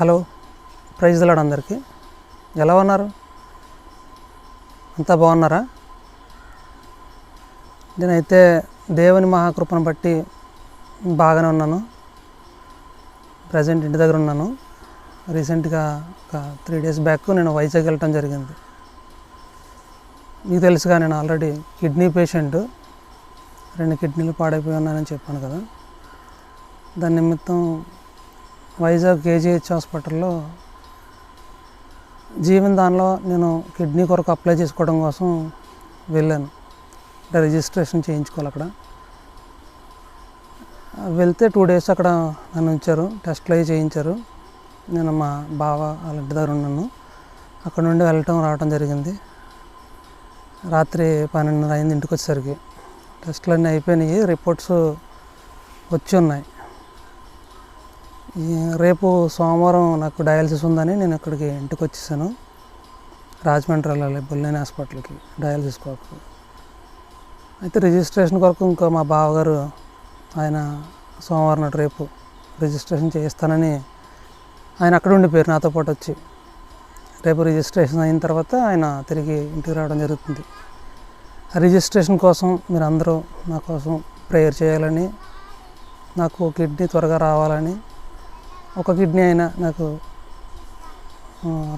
Hello praise lord అందరికీ. ఎలా ఉన్నారు? అంతా బాగున్నారా? నేనైతే దేవుని మహాకృపను బట్టి బాగానే ఉన్నాను. ప్రజెంట్ ఇంటి దగ్గర ఉన్నాను. రీసెంట్గా ఒక త్రీ డేస్ బ్యాక్ నేను వైజాగ్ వెళ్ళటం జరిగింది. మీకు తెలుసుగా నేను ఆల్రెడీ కిడ్నీ పేషెంట్. రెండు కిడ్నీలు పాడైపోయి ఉన్నానని చెప్పాను కదా. దాని నిమిత్తం వైజాగ్ కేజీహెచ్ హాస్పిటల్లో జీవన్ దానిలో నేను కిడ్నీ కొరకు అప్లై చేసుకోవడం కోసం వెళ్ళాను. అంటే రిజిస్ట్రేషన్ చేయించుకోవాలి అక్కడ. వెళ్తే టూ డేస్ అక్కడ నన్ను ఉంచారు టెస్ట్లు అవి చేయించారు. నేను మా బావ వాళ్ళ ఇంటి దగ్గర ఉన్నాను. అక్కడ నుండి వెళ్ళటం రావటం జరిగింది. రాత్రి పన్నెండున్నర అయింది ఇంటికి వచ్చేసరికి. టెస్ట్లు అన్నీ అయిపోయినాయి రిపోర్ట్స్ వచ్చి ఉన్నాయి. రేపు సోమవారం నాకు డయాలసిస్ ఉందని నేను ఇక్కడికి ఇంటికి వచ్చేసాను. రాజమండ్రి వెళ్ళాలి బుల్లేని హాస్పిటల్కి డయాలసిస్ కొరకు. అయితే రిజిస్ట్రేషన్ కొరకు ఇంకా మా బావగారు ఆయన సోమవారం నాడు రేపు రిజిస్ట్రేషన్ చేయిస్తానని ఆయన అక్కడ ఉండిపోయారు నాతో పాటు వచ్చి. రేపు రిజిస్ట్రేషన్ అయిన తర్వాత ఆయన తిరిగి ఇంటికి రావడం జరుగుతుంది. ఆ రిజిస్ట్రేషన్ కోసం మీరు అందరూ నా కోసం ప్రేయర్ చేయాలని నాకు కిడ్నీ త్వరగా రావాలని ఒక కిడ్నీ అయినా నాకు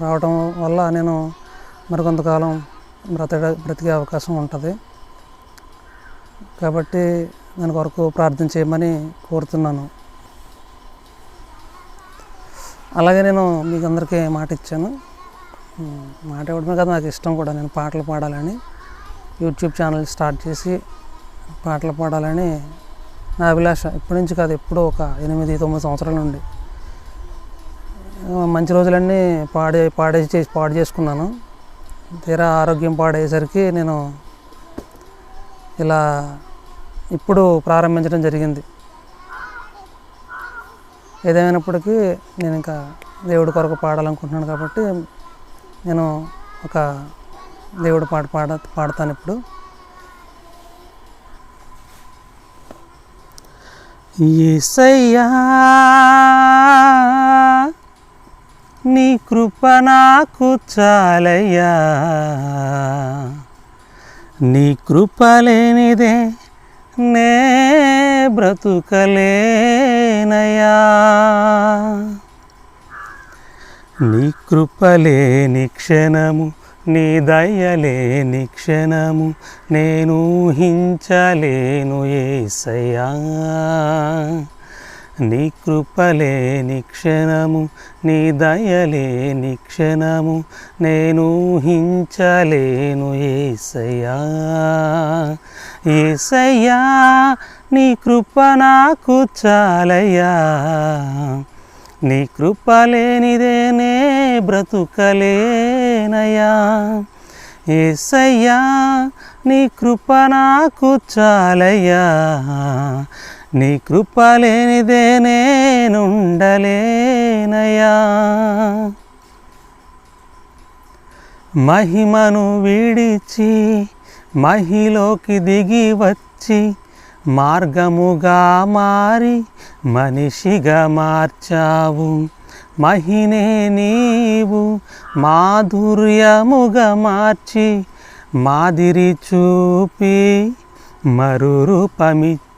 రావడం వల్ల నేను మరికొంతకాలం బ్రతక బ్రతికే అవకాశం ఉంటుంది. కాబట్టి దాని కొరకు ప్రార్థన చేయమని కోరుతున్నాను. అలాగే నేను మీకు అందరికీ మాట ఇచ్చాను. మాట ఇవ్వడమే కదా నాకు ఇష్టం కూడా నేను పాటలు పాడాలని యూట్యూబ్ ఛానల్ స్టార్ట్ చేసి పాటలు పాడాలని నా అభిలాష. ఇప్పటి నుంచి కాదు ఎప్పుడో ఒక ఎనిమిది తొమ్మిది సంవత్సరాల నుండి. మంచి రోజులన్నీ పాడే పాడే చేసి పాడు చేసుకున్నాను. తీరా ఆరోగ్యం పాడయ్యేసరికి నేను ఇలా ఇప్పుడు ప్రారంభించడం జరిగింది. ఏదేమైనప్పటికీ నేను ఇంకా దేవుడి కొరకు పాడాలనుకుంటున్నాను కాబట్టి నేను ఒక దేవుడి పాట పాడ పాడతాను ఇప్పుడు. ఏసయ్యా కృప నాకు చాలయ్యా. నీ కృప లేనిదే నే బ్రతుకలేనయ్యా. నీ కృపలేని క్షణము నీ దయలేని క్షణము నేను ఊహించలేను ఏసయ్యా. నీ కృపలేని క్షణము నీ దయలేని క్షణము నేను హించలేను ఏసయ్యా. ఏసయ్యా నీ కృప నాకు చాలయ్యా. నీ కృప లేనిదేనే బ్రతుకలేనయ్యా. ఏసయ్యా నీ కృప నాకు చాలయ్యా. నీ కృప లేనిదే నేనుండలేనయా మహిమను విడిచి మహిలోకి దిగి వచ్చి మార్గముగా మారి మనిషిగా మార్చావు. మహినే నీవు మాధుర్యముగా మార్చి మాదిరి చూపి మరు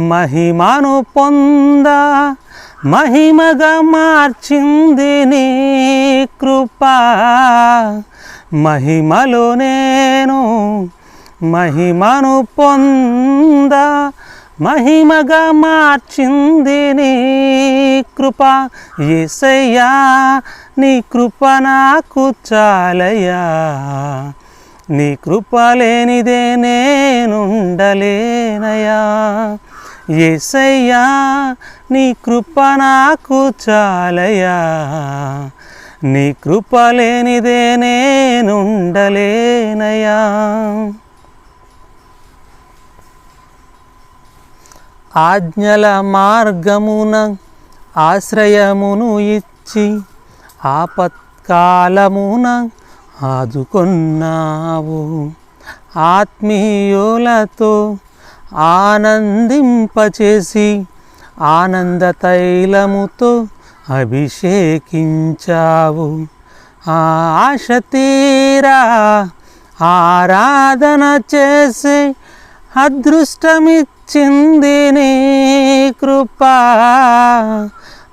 మహిమను పొంద మహిమగా మార్చింది నీ కృప. మహిమలో నేను మహిమను పొంద మహిమగా మార్చింది నీ కృప. ఏసయ్యా నీ కృప నాకు చాలయ్యా. నీ కృప లేనిదే నేనుండలేనయా ఏసయ్యా నీ కృప నాకు చాలయ్యా. నీ కృప లేనిదే నేనుండలేనయా ఆజ్ఞల మార్గమున ఆశ్రయమును ఇచ్చి ఆపత్కాలమున ఆదుకొన్నావు. ఆత్మీయులతో ఆనందింపచేసి ఆనంద తైలముతో అభిషేకించావు. ఆశ తీరా ఆరాధన చేసి అదృష్టమిచ్చింది నీ కృప.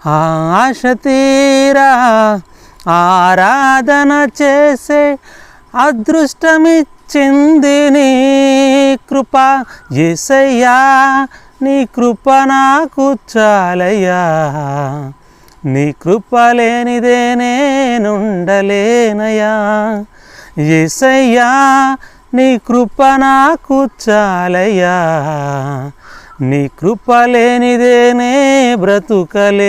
ఆశ తీరా ఆరాధన చేసే అదృష్టమిచ్చి చెందిని కృప. ఎసయ్యా నీ కృప నాకు చాలయ్యా. నీ కృప లేనిదే నేనుండలేనయా ఎసయ్యా నీ కృప నాకు చాలయ్యా. నీ కృప లేనిదేనే బ్రతుకలేనయ్యా.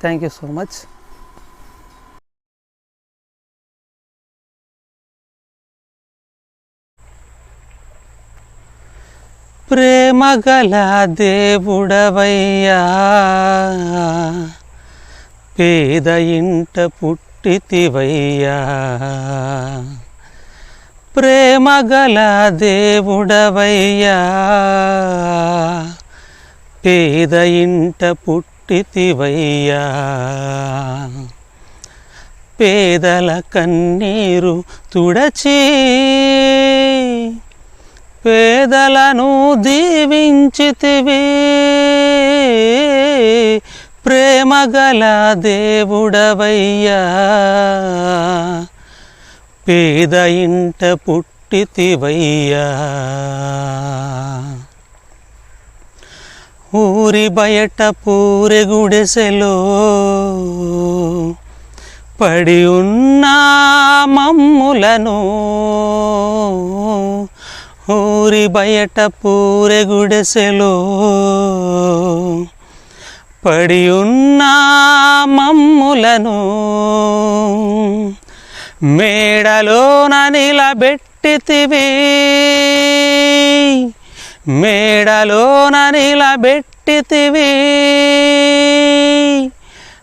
థ్యాంక్ యూ సో మచ్ ప్రేమగల దేవుడవయ్యా. పేద ఇంట పుట్టితివయ్యా. ప్రేమగల దేవుడవయ్యా. పేద ఇంట పుట్టితివయ్యా. పేదల కన్నీరు తుడచే. పేదలను దీవించితివి. ప్రేమగల దేవుడవయ్యా. పేద ఇంట పుట్టితివయ్యా. ఊరి బయట పూరె గుడిసెలో పడి ఉన్న మమ్ములను ఊరి బయట పూరె గుడెసెలో పడి ఉన్న మమ్ములను మేడలోన నిలబెట్టితివి. మేడలోన నిలబెట్టితివి.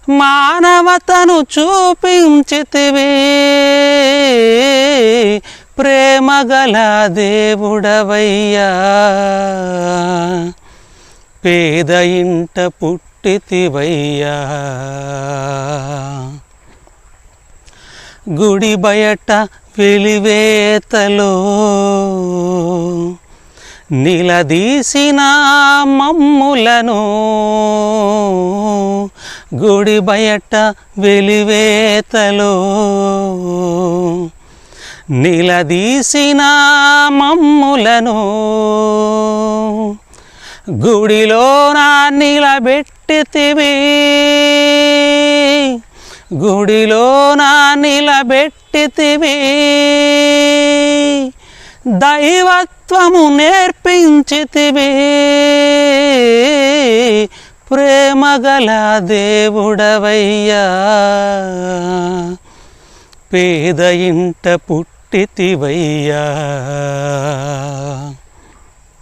మానవతను చూపించితివే. ప్రేమగల దేవుడవయ్యా పేద ఇంట పుట్టితివయ్యా. గుడి బయట వెలివేతలో నిలదీసిన మమ్ములను గుడి బయట వెలివేతలో నిలదీసిన మమ్ములను గుడిలోన నిలబెట్టితివి. గుడిలోన నిలబెట్టితివి. దైవత్వము నేర్పించితివి. ప్రేమగల దేవుడవయ్యా. పేద ఇంట పుట్టితివయ్యా.